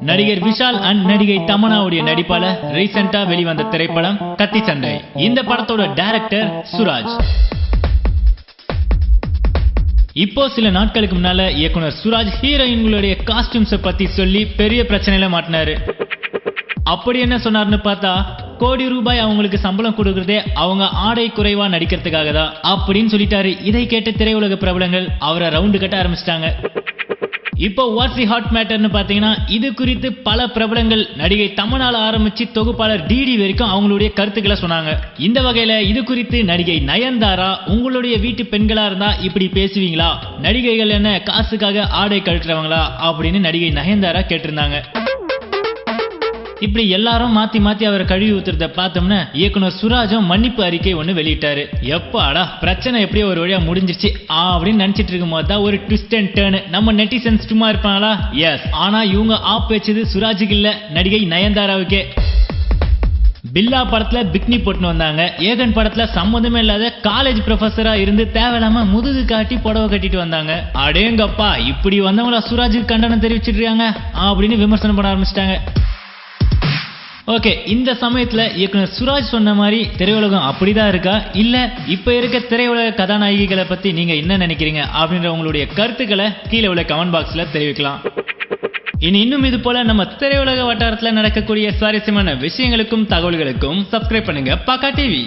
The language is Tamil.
நடிகர் விஷால் அண்ட் நடிகை தமனாவுடைய நடிப்பால ரீசெண்டா வெளிவந்த திரைப்படம் கத்தி சண்டை. இந்த படத்தோட டைரக்டர் சுராஜ். இப்போ சில நாட்களுக்கு முன்னால இயக்குனர் சுராஜ் ஹீரோயின்களுடைய காஸ்டியூம்ஸை பத்தி சொல்லி பெரிய பிரச்சனையில மாட்டினாரு. அப்படி என்ன சொன்னார்னு பார்த்தா கோடி ரூபாய் அவங்களுக்கு சம்பளம் கொடுக்கறதே அவங்க ஆடை குறைவா நடிக்கிறதுக்காக தான். அப்படின்னு சொல்லிட்டாரு. இதை கேட்ட திரையுலக பிரபலங்கள் அவரை ரவுண்டு கட்ட ஆரம்பிச்சிட்டாங்க. இப்போ வாட்ஸ் தி ஹாட் மேட்டர்னு பார்த்தீங்கன்னா இது குறித்து பல பிரபலங்கள் நடிகை தமிழால் ஆரம்பித்து தொகுப்பாளர் டிடி வரைக்கும் அவங்களுடைய கருத்துக்களை சொன்னாங்க. இந்த வகையில் இது குறித்து நடிகை நயன்தாரா உங்களுடைய வீட்டு பெண்களாக இருந்தால் இப்படி பேசுவீங்களா? நடிகைகள் என்ன காசுக்காக ஆடை கழட்டுறவங்களா? அப்படின்னு நடிகை நயன்தாரா கேட்டிருந்தாங்க. இப்படி எல்லாரும் மாத்தி மாத்தி அவரை கழுவி ஊத்துறத பார்த்தோம்னா இயக்குனர் சுராஜும் மன்னிப்பு அறிக்கை ஒன்று வெளியிட்டாரு. எப்பாடா பிரச்சனை எப்படியோ ஒரு வழியா முடிஞ்சிருச்சு ஆ அப்படின்னு நினைச்சிட்டு இருக்கும் போது தான் ஒரு ட்விஸ்ட் அண்ட் டேர்ன் நம்ம நெட்டிசன்ஸ் சும்மா இருப்பாங்களா? எஸ் ஆனா இவங்க ஆப் வச்சது சுராஜுக்கு இல்ல நடிகை நயன்தாராவுக்கே. பில்லா படத்துல பிக்னி போட்டுன்னு வந்தாங்க. ஏகன் படத்துல சம்மந்தமே இல்லாத காலேஜ் ப்ரொஃபஸரா இருந்து தேவையில்லாம முதுகு காட்டி புடவை கட்டிட்டு வந்தாங்க. அடேங்கப்பா இப்படி வந்தவங்களா சுராஜுக்கு கண்டனம் தெரிவிச்சிட்டு இருக்காங்க அப்படின்னு விமர்சனம் பண்ண ஆரம்பிச்சிட்டாங்க. ஓகே இந்த சமயத்தில் இயக்குனர் சுராஜ் சொன்ன மாதிரி திரையுலகம் அப்படி தான் இருக்கா? இல்லை இப்போ இருக்க திரையுலக கதாநாயகிகளை பற்றி நீங்கள் என்ன நினைக்கிறீங்க? அப்படின்ற உங்களுடைய கருத்துக்களை கீழே உள்ள கமெண்ட் பாக்ஸில் தெரிவிக்கலாம். இனி இன்னும் இது போல நம்ம திரையுலக வட்டாரத்தில் நடக்கக்கூடிய சுவாரஸ்யமான விஷயங்களுக்கும் தகவல்களுக்கும் சப்ஸ்கிரைப் பண்ணுங்க பாக்கா டிவி